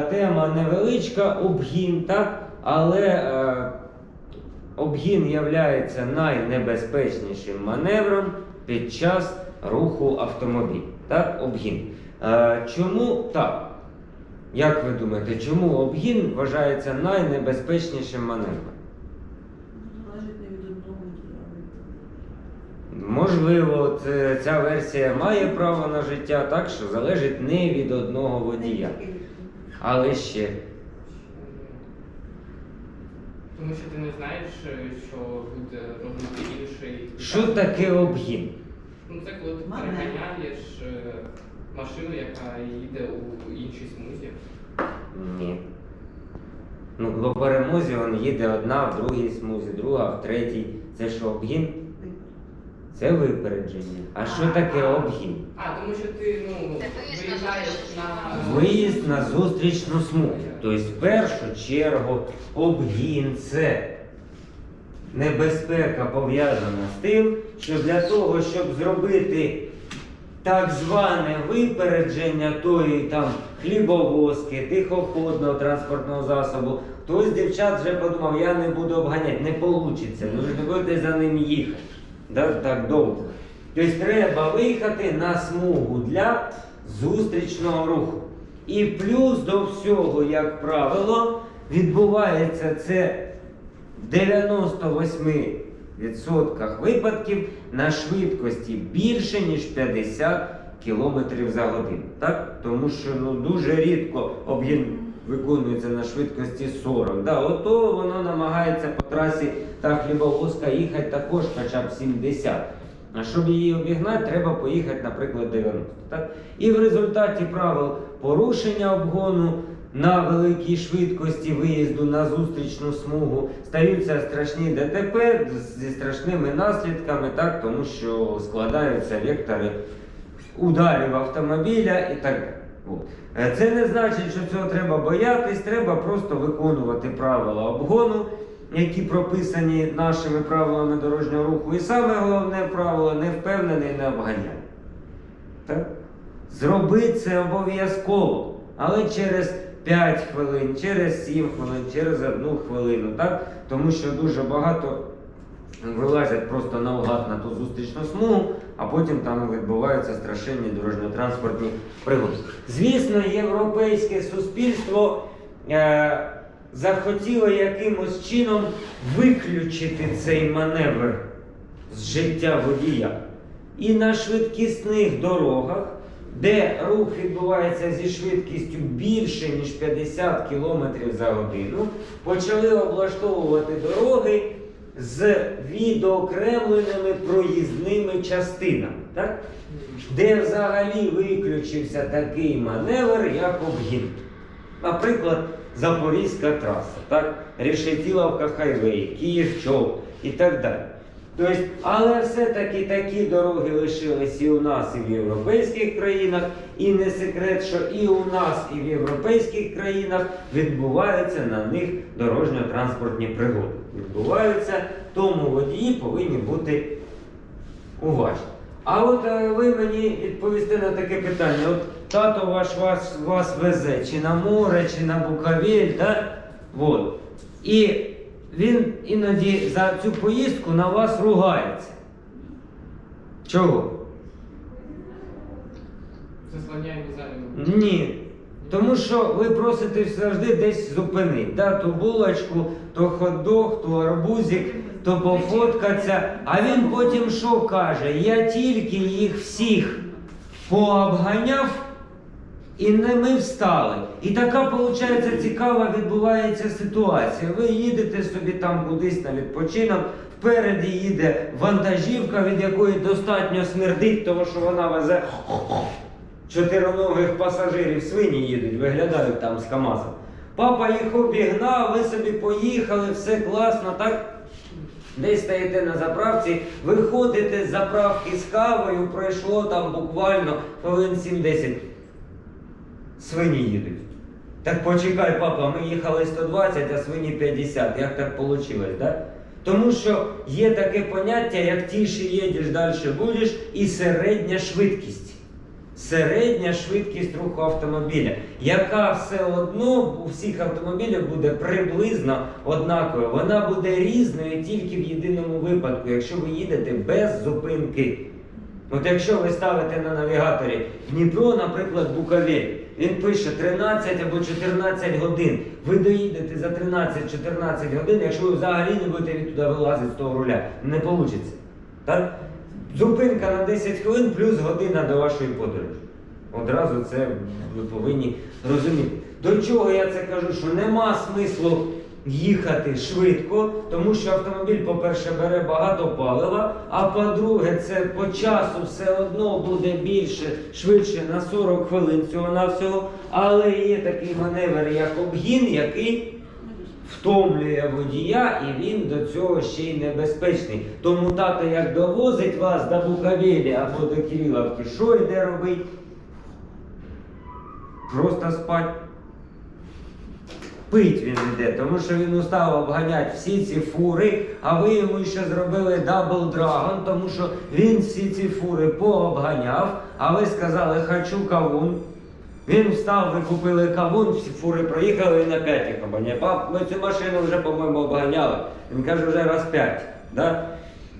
тема невеличка, обгін, так? Але е, обгін є найнебезпечнішим маневром під час руху автомобіля. Так, обгін. Е, чому так? Як ви думаєте, чому обгін вважається найнебезпечнішим маневром? Можливо, ця версія має право на життя, так що залежить не від одного водія. Але ще Тому що ти не знаєш, е, що буде робити інший. що таке обгін? Ну це коли ти Маневр. переганяєш е, машину, яка їде у іншій смузі. Ні. Ну, по перемозі він їде одна в другій смузі, друга в третій. Це що обгін? Це випередження. А що таке обгін? А, тому що ти ну, виїзд на виїжджаєш зустрічну на Виїзд на зустрічну смугу. Тобто, в першу чергу, обгін це небезпека пов'язана з тим, що для того, щоб зробити так зване випередження тої там хлібовозки, тихоходного транспортного засобу, хтось з дівчат вже подумав, я не буду обганяти, не вийде, ви ж не будете за ним їхати. Так довго. Тобто треба виїхати на смугу для зустрічного руху. І плюс до всього, як правило, відбувається це в 98% випадків на швидкості більше, ніж 50 км за годину. Так? Тому що ну, дуже рідко об'єм виконується на швидкості 40. Да, ото воно намагається по трасі та хлібовозка їхати також хоча б 70. А щоб її обігнати, треба поїхати, наприклад, 90. Так? І в результаті правил порушення обгону на великій швидкості виїзду на зустрічну смугу стаються страшні ДТП зі страшними наслідками, так? тому що складаються вектори ударів автомобіля і так далі. Е, Це не значить, що цього треба боятись, треба просто виконувати правила обгону, які прописані нашими правилами дорожнього руху. І саме головне правило не впевнений, не обганяй. Так? Зроби це обов'язково, але через 5 хвилин, через 7 хвилин, через 1 хвилину, так? Тому що дуже багато вилазять просто наугад на ту зустрічну смугу, а потім там відбуваються страшенні дорожньо-транспортні пригоди. Звісно, європейське суспільство е, захотіло якимось чином виключити цей маневр з життя водія. І на швидкісних дорогах, де рух відбувається зі швидкістю більше, ніж 50 км за годину, почали облаштовувати дороги з відокремленими проїзними частинами, так? де взагалі виключився такий маневр, як обгін. Наприклад, Запорізька траса, так? Решетіловка хайвей, Київ чоп і так далі. Тобто, але все-таки такі дороги лишились і у нас, і в європейських країнах, і не секрет, що і у нас, і в європейських країнах відбуваються на них дорожньо-транспортні пригоди. Відбуваються, тому водії повинні бути уважні. А от е, ви мені відповісте на таке питання: от тато ваш вас, вас везе чи на море, чи на Буковель, да? Вот. І він іноді за цю поїздку на вас ругається. Чого? Заслоняємо зайвим. Ні. Тому що ви просите завжди десь зупинити. Да? То булочку, то хот-дог, то арбузик, то пофоткатися. А він потім що каже? Я тільки їх всіх пообганяв і не ми встали. І така, виходить, цікава відбувається ситуація. Ви їдете собі там кудись на відпочинок, впереді їде вантажівка, від якої достатньо смердить, тому що вона везе чотироногих пасажирів свині їдуть, виглядають там з КАМАЗом. Папа їх обігнав, ви собі поїхали, все класно, так? Десь стоїте на заправці, виходите з заправки з кавою, пройшло там буквально хвилин 7-10. Свині їдуть. Так почекай, папа, ми їхали 120, а свині 50. Як так вийшло, да? Тому що є таке поняття, як тише їдеш, далі будеш, і середня швидкість. середня швидкість руху автомобіля, яка все одно у всіх автомобілях буде приблизно однаковою. Вона буде різною тільки в єдиному випадку, якщо ви їдете без зупинки. От якщо ви ставите на навігаторі Дніпро, наприклад, Буковель, він пише 13 або 14 годин. Ви доїдете за 13-14 годин, якщо ви взагалі не будете від туди вилазити з того руля. Не вийде. Так? Зупинка на 10 хвилин плюс година до вашої подорожі. Одразу це ви повинні розуміти. До чого я це кажу? Що нема смислу їхати швидко, тому що автомобіль, по-перше, бере багато палива, а по-друге, це по часу все одно буде більше, швидше на 40 хвилин цього-навсього. Але є такий маневр, як обгін, який втомлює водія, і він до цього ще й небезпечний. Тому тато, як довозить вас до Буковелі або до Кириловки, що йде робить? Просто спать. Пить він йде, тому що він устав обганяти всі ці фури, а ви йому ще зробили дабл драгон, тому що він всі ці фури пообганяв, а ви сказали хочу кавун. Він встав, ви купили кавун, всі фури проїхали і на їх обганяє. Пап, ми цю машину вже, по-моєму, обганяли. Він каже, вже раз п'ять. Да?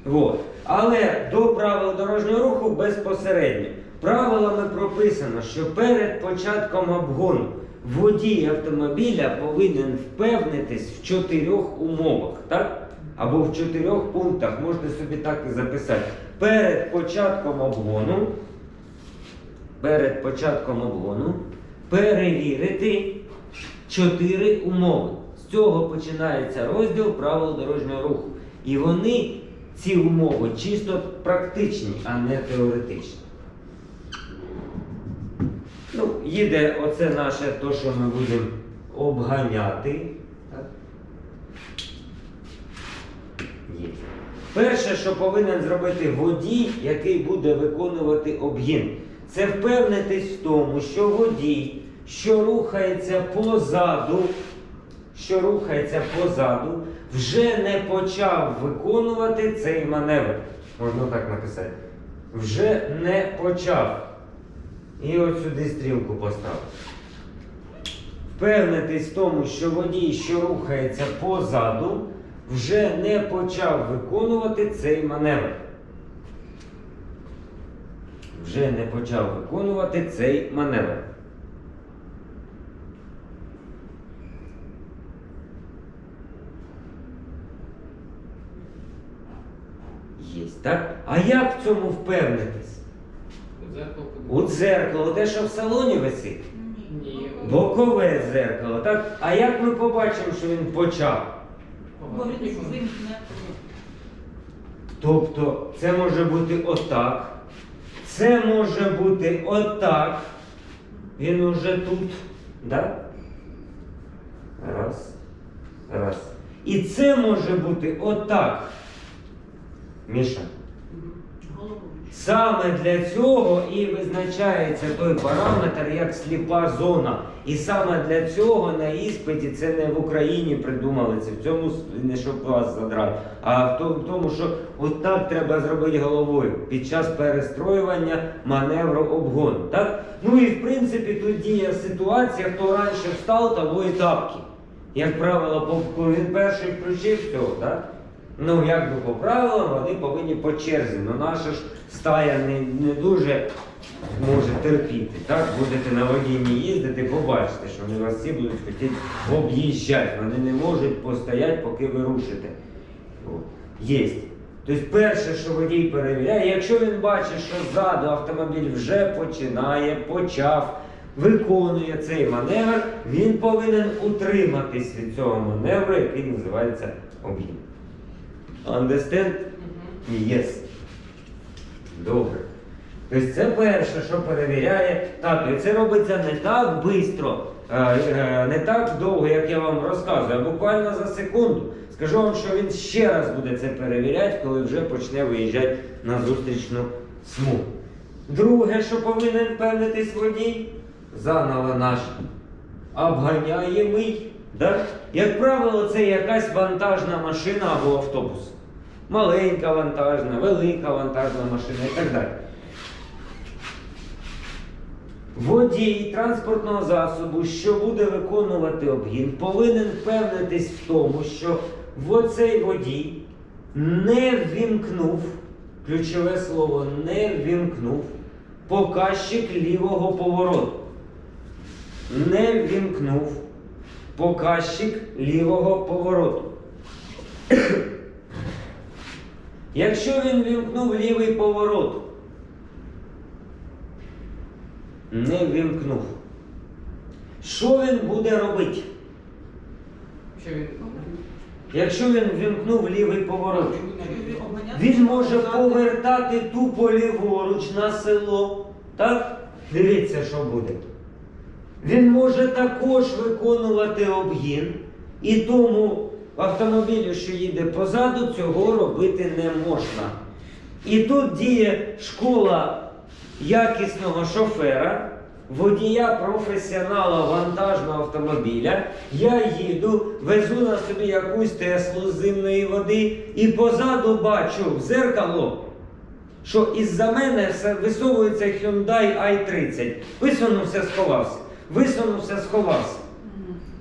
Вот. Але до правил дорожнього руху безпосередньо. Правилами прописано, що перед початком обгону водій автомобіля повинен впевнитись в чотирьох умовах, так? Або в чотирьох пунктах, можете собі так і записати. Перед початком обгону перед початком обгону перевірити чотири умови. З цього починається розділ правил дорожнього руху. І вони, ці умови, чисто практичні, а не теоретичні. Ну, їде оце наше, то, що ми будемо обганяти. Перше, що повинен зробити водій, який буде виконувати обгін, це впевнитись в тому, що водій, що рухається позаду, що рухається позаду, вже не почав виконувати цей маневр. Можна так написати. Вже не почав. І от сюди стрілку поставив. Впевнитись в тому, що водій, що рухається позаду, вже не почав виконувати цей маневр. Вже не почав виконувати цей маневр. Єсть, так? А як в цьому впевнитись? Зеркало У дзеркало, те, що в салоні висить. Ні. Бокове дзеркало, так? А як ми побачимо, що він почав? Тобто це може бути отак. Це може бути отак. Він уже тут. Да? Раз. Раз. І це може бути отак. Міша. Головою. Саме для цього і визначається той параметр як сліпа зона. І саме для цього на іспиті це не в Україні придумали це. В цьому не щоб вас задрати, а в тому, що от так треба зробити головою під час перестроювання маневру обгону. Так? Ну і в принципі тут діє ситуація, хто раніше встав, того і тапки. Як правило, він перший включив цього, так? Ну, як би по правилам, вони повинні по черзі. Ну наша ж стая не, не дуже може терпіти. Так, будете на водінні їздити, побачите, що вони вас всі будуть хотіти об'їжджати. Вони не можуть постояти, поки ви рушите. Єсть. Тобто перше, що водій перевіряє, якщо він бачить, що ззаду автомобіль вже починає, почав, виконує цей маневр, він повинен утриматись від цього маневру, який називається обгін. Understand? Yes. Добре. Тобто це перше, що перевіряє тато. І це робиться не так швидко, не так довго, як я вам розказую, а буквально за секунду. Скажу вам, що він ще раз буде це перевіряти, коли вже почне виїжджати на зустрічну смугу. Друге, що повинен впевнитись водій, заново наш обганяємий. Да? Як правило, це якась вантажна машина або автобус. Маленька вантажна, велика вантажна машина і так далі. Водій транспортного засобу, що буде виконувати обгін, повинен впевнитись в тому, що оцей водій не ввімкнув, ключове слово не ввімкнув показчик лівого повороту. Не ввімкнув показчик лівого повороту. Якщо він вімкнув лівий поворот, не вімкнув, що він буде робити? Якщо він вімкнув лівий поворот, він може повертати тупо ліворуч на село. Так? Дивіться, що буде. Він може також виконувати обгін, і тому автомобілю, що їде позаду, цього робити не можна. І тут діє школа якісного шофера, водія професіонала вантажного автомобіля. Я їду, везу на собі якусь Теслу зимної води і позаду бачу в зеркало, що із-за мене висовується Hyundai i30. Висунувся, сховався. Висунувся, сховався.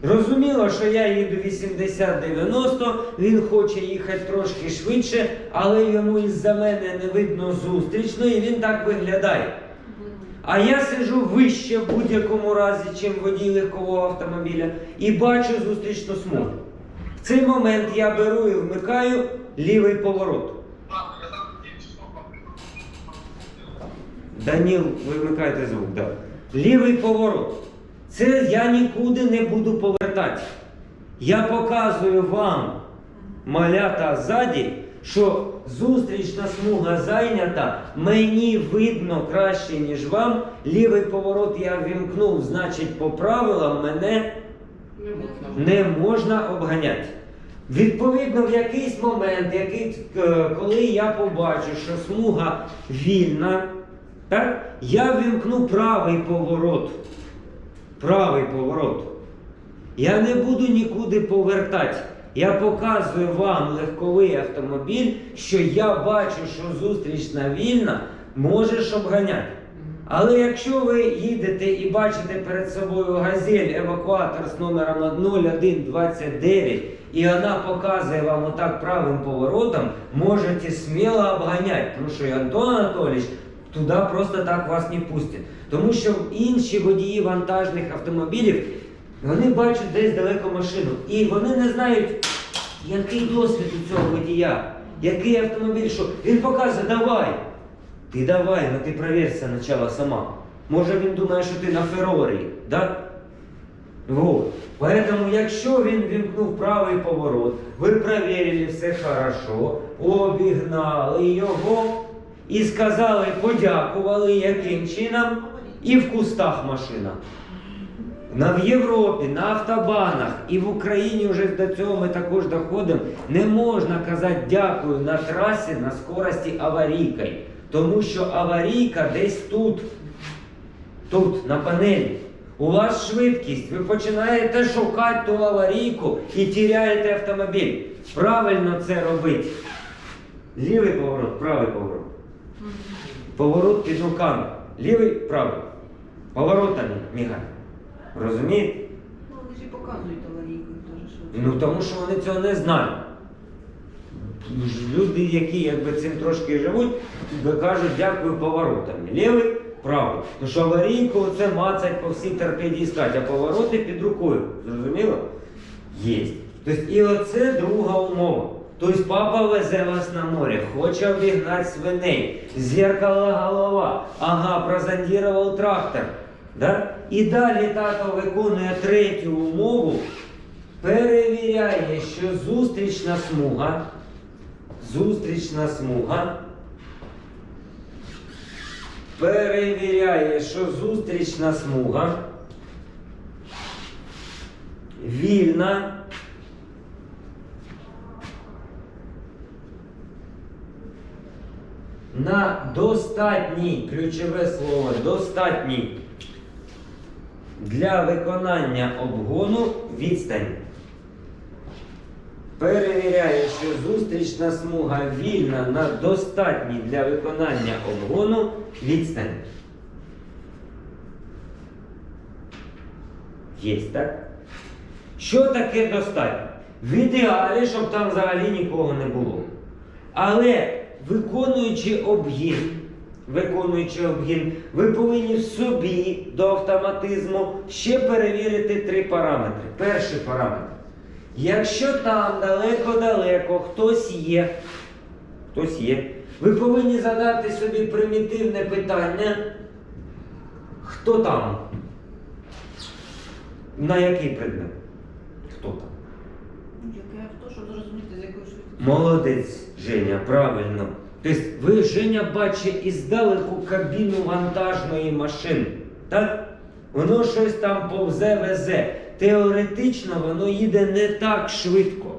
Розуміло, що я їду 80-90, він хоче їхати трошки швидше, але йому із-за мене не видно зустрічно, і він так виглядає. А я сиджу вище в будь-якому разі, чим водій легкового автомобіля, і бачу зустрічну смугу. В цей момент я беру і вмикаю лівий поворот. Даніл, вимикайте звук, да. Лівий поворот. Це я нікуди не буду повертати. Я показую вам, малята ззаді, що зустрічна смуга зайнята, мені видно краще, ніж вам. Лівий поворот я вімкнув, значить, по правилам мене не можна. обганяти. Відповідно, в якийсь момент, який, е, коли я побачу, що смуга вільна, так, я вімкну правий поворот. Правий поворот. Я не буду нікуди повертати. Я показую вам легковий автомобіль, що я бачу, що зустрічна вільна, можеш обганяти. Але якщо ви їдете і бачите перед собою газель евакуатор з номером 0129, і вона показує вам отак правим поворотом, можете сміло обганяти, тому що Антон Анатолійович туди просто так вас не пустить. Тому що інші водії вантажних автомобілів вони бачать десь далеко машину, і вони не знають, який досвід у цього водія, який автомобіль, що він показує, давай. Ти давай, ну ти проверься спочатку сама. Може він думає, що ти на Феррарі, да? Вот. Поэтому, якщо він вімкнув правий поворот, ви проверили все хорошо, обігнали його і сказали, подякували, яким чином, і в кустах машина. На в Європі, на автобанах і в Україні вже до цього ми також доходимо. Не можна казати дякую на трасі на скорості аварійкою. Тому що аварійка десь тут, тут, на панелі. У вас швидкість, ви починаєте шукати ту аварійку і тіряєте автомобіль. Правильно це робити. Лівий поворот, правий поворот. Поворот під руками. Лівий, правий. Поворотами мігай. Розумієте? Ну, вони ж і показують аварійку теж, що. Ну тому що вони цього не знають. Люди, які якби цим трошки живуть, кажуть дякую поворотами. Лівий, правий. Тому що аварійку це мацать по всій торпеді іскати, а повороти під рукою. Зрозуміло? Є. Тобто, і оце друга умова. Тобто папа везе вас на море, хоче обігнати свиней, зеркала голова, ага, прозондірував трактор. Да? І далі тато виконує третю умову, перевіряє, що зустрічна смуга, зустрічна смуга, перевіряє, що зустрічна смуга вільна. На достатній, ключове слово, достатній для виконання обгону відстань. Перевіряє, що зустрічна смуга вільна на достатній для виконання обгону відстань. Є, так? Що таке достатньо? В ідеалі, щоб там взагалі нікого не було. Але виконуючи обгін, виконуючи обгін, ви повинні собі до автоматизму ще перевірити три параметри. Перший параметр. Якщо там далеко-далеко хтось є, хтось є, ви повинні задати собі примітивне питання, хто там? На який предмет? Хто там? Яке авто, щоб зрозуміти. Молодець, Женя, правильно. Тобто ви, Женя, бачите іздалеку кабіну вантажної машини. Так? Воно щось там повзе везе. Теоретично воно їде не так швидко.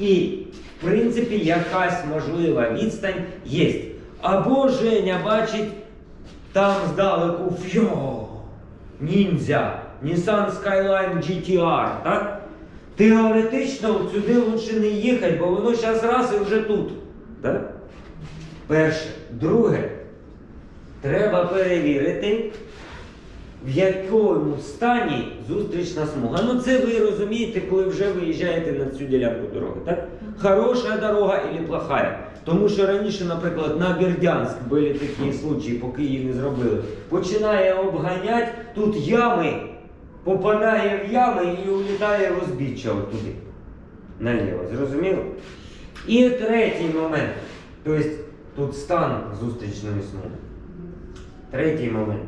І, в принципі, якась можлива відстань є. Або Женя бачить там здалеку фьо, ніндзя, Nissan Skyline GTR, так? Теоретично сюди лучше не їхати, бо воно зараз раз і вже тут. Так? Перше. Друге, треба перевірити, в якому стані зустрічна смуга. Ну це ви розумієте, коли вже виїжджаєте на цю ділянку дороги. Так? Хороша дорога і плохая. Тому що раніше, наприклад, на Бердянськ були такі случаї, поки її не зробили. Починає обганять, тут ями, попадає в ями і улітає в узбіччя туди. Наліво, зрозуміло? І третій момент. Тобто тут стан зустрічної смуги. Третій момент.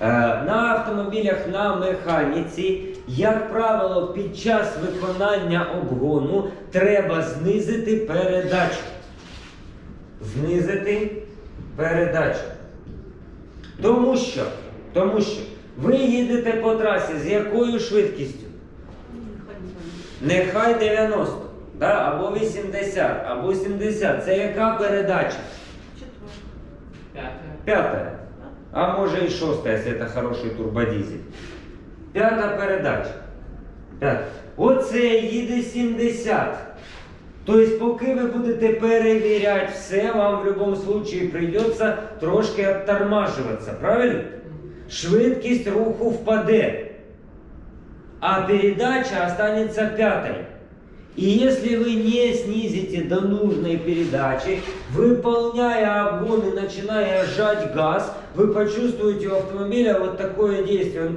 Е, На автомобілях на механіці, як правило, під час виконання обгону треба знизити передачу. Знизити передачу. Тому що, тому що ви їдете по трасі з якою швидкістю? Нехай не знаю. Нехай 90, да? або 80, або 70. Це яка передача? П'ята. А може і шоста, якщо це хороший турбодизель. П'ята передача. П'ята. Оце їде 70. Тобто, поки ви будете перевіряти все, вам в будь-якому випадку прийдеться трошки оттормажуватися, правильно? Швидкість руху впаде, а передача останется пятой. И если вы не снизите до нужной передачи, выполняя обгон и начиная сжать газ, вы почувствуете у автомобиля вот такое действие.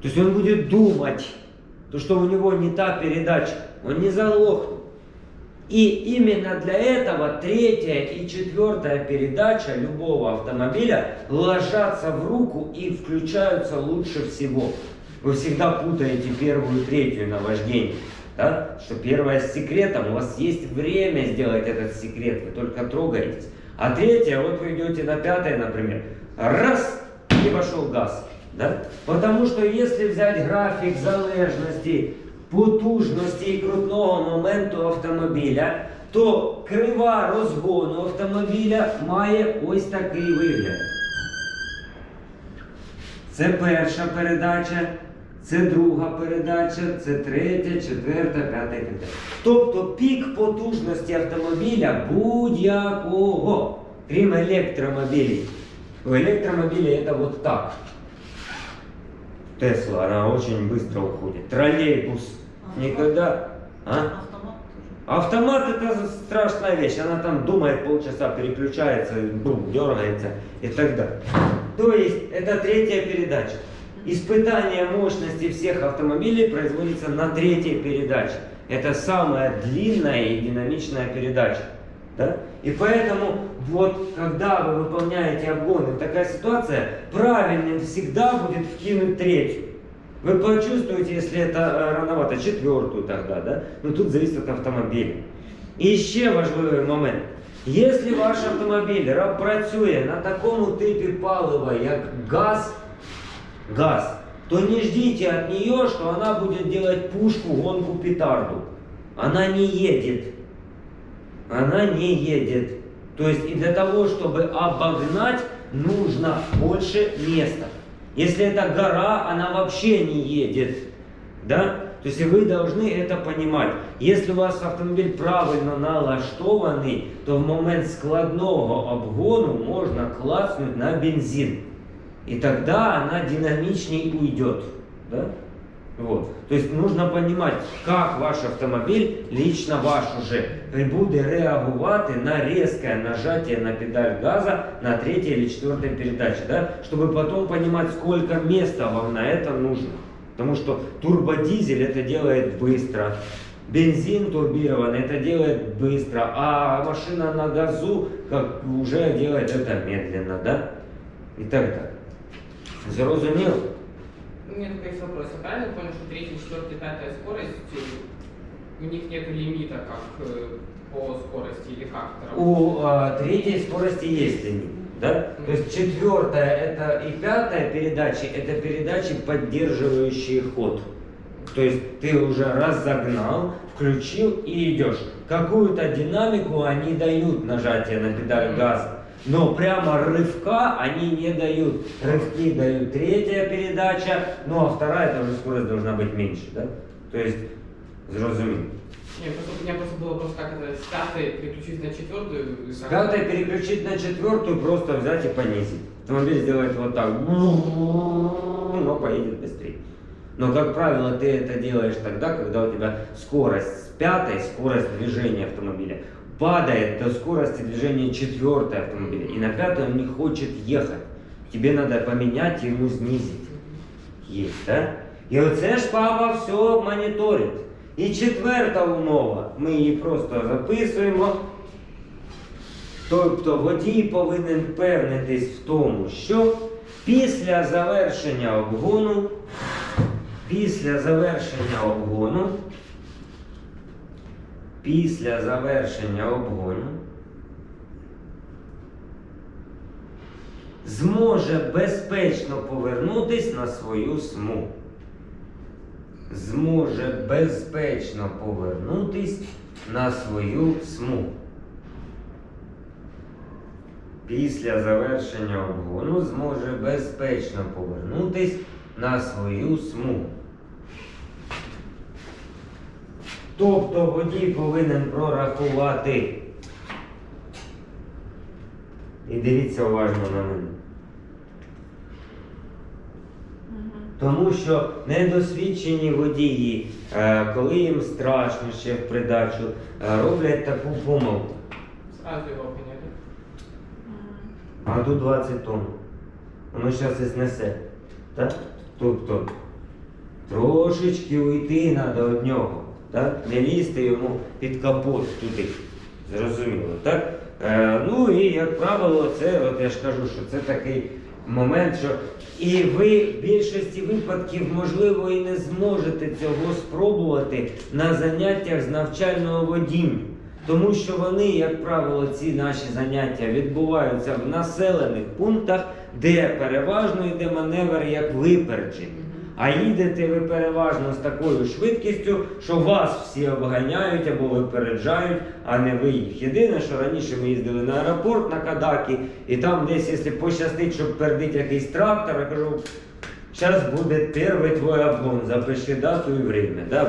То есть он будет думать, то что у него не та передача, он не заглохнет. И именно для этого третья и четвертая передача любого автомобиля ложатся в руку и включаются лучше всего. Вы всегда путаете первую и третью на вождении. Да? Что первая с секретом, у вас есть время сделать этот секрет, вы только трогаетесь. А третья, вот вы идете на пятое, например, раз, и пошел газ. Да? Потому что если взять графік залежності, потужності і крутного моменту автомобіля, то крива розгону автомобіля має ось такий вигляд. Це перша передача, це друга передача, це третя, четверта, п'ята і так далі. Тобто пік потужності автомобіля будь-якого, крім електромобілів. У электромобиля это вот так. Тесла, она очень быстро уходит. Троллейбус никогда... А? Автомат это страшная вещь. Она там думает полчаса, переключается, бум, дергается и так далее. То есть это третья передача. Испытание мощности всех автомобилей производится на третьей передаче. Это самая длинная и динамичная передача. Да? И поэтому вот когда вы выполняете обгоны, такая ситуация, правильным всегда будет вкинуть третью. Вы почувствуете, если это э, рановато, четвертую тогда, да? Но тут зависит от автомобиля. І ще важливий момент. Якщо ваш автомобіль ра- працює на такому типі палива, як газ, газ, то не ждите от нее, что она будет делать пушку, гонку, петарду. Она не едет. Она не едет. То есть и для того, чтобы обогнать, нужно больше места. Если это гора, она вообще не едет. Да? То есть вы должны это понимать. Если у вас автомобиль правильно налаштований, то в момент складного обгону можна клацнути на бензин. И тогда она динамичнее уйдет. Да? Вот. То есть нужно понимать, как ваш автомобіль, лично ваш уже, буде реагувати на резкое нажатие на педаль газа на третьей или четвертой передаче, да? чтобы потом понимать, сколько места вам на это нужно. Потому что турбодизель это делает быстро, бензин турбированный это делает быстро, а машина на газу как уже делает это медленно, да? И так далее. Зрозумел? У меня только есть вопрос. Я правильно понял, что третья, четвертая, пятая скорость, э, у них нет лимита как э, по скорости или как это работает? У а, третьей скорости есть лимит. Да? То есть четвертая это и пятая передачи это передачи, поддерживающие ход. То есть ты уже разогнал, включил и идешь. Какую-то динамику они дают нажатие на педаль газа. Но прямо рывка они не дают. Рывки дают третья передача, ну а вторая тоже скорость должна быть меньше, да? То есть, зрозумів. Не, просто, у меня просто был вопрос, как это с пятой переключить на четвертую. С пятой переключить на четвертую, просто взять и понизить. Автомобиль сделает вот так, но поедет быстрее. Но, как правило, ты это делаешь тогда, когда у тебя скорость с пятой, скорость движения автомобиля, падает до скорости движения четвертой автомобиля. И на пятую он не хочет ехать. Тебе надо поменять ему снизить. Есть, да? І оце ж папа все моніторить. І четверта умова, ми її просто записуємо. Тобто водій повинен впевнитись в тому, що після завершення обгону, після завершення обгону, після завершення обгону зможе безпечно повернутись на свою смугу. Зможе безпечно повернутись на свою смугу. Після завершення обгону зможе безпечно повернутись на свою смугу. Тобто водій повинен прорахувати. І дивіться уважно на мене. Тому що недосвідчені водії, е, коли їм страшно ще в придачу, е, роблять таку помилку. Его поняли. А тут 20 тонн. Воно зараз і знесе. Так? Тобто трошечки уйти треба від нього. Так? Не лізти йому під капот туди. Зрозуміло, так? Е, ну і як правило, це, от я ж кажу, що це такий момент, що і ви в більшості випадків, можливо, і не зможете цього спробувати на заняттях з навчального водіння. Тому що вони, як правило, ці наші заняття відбуваються в населених пунктах, де переважно йде маневр як випередження. А їдете ви переважно з такою швидкістю, що вас всі обганяють або випереджають, а не ви їх. Єдине, що раніше ми їздили на аеропорт на Кадакі, і там десь, якщо пощастить, щоб пердить якийсь трактор, я кажу, зараз буде перший твій обгон, запиши дату і время. Да,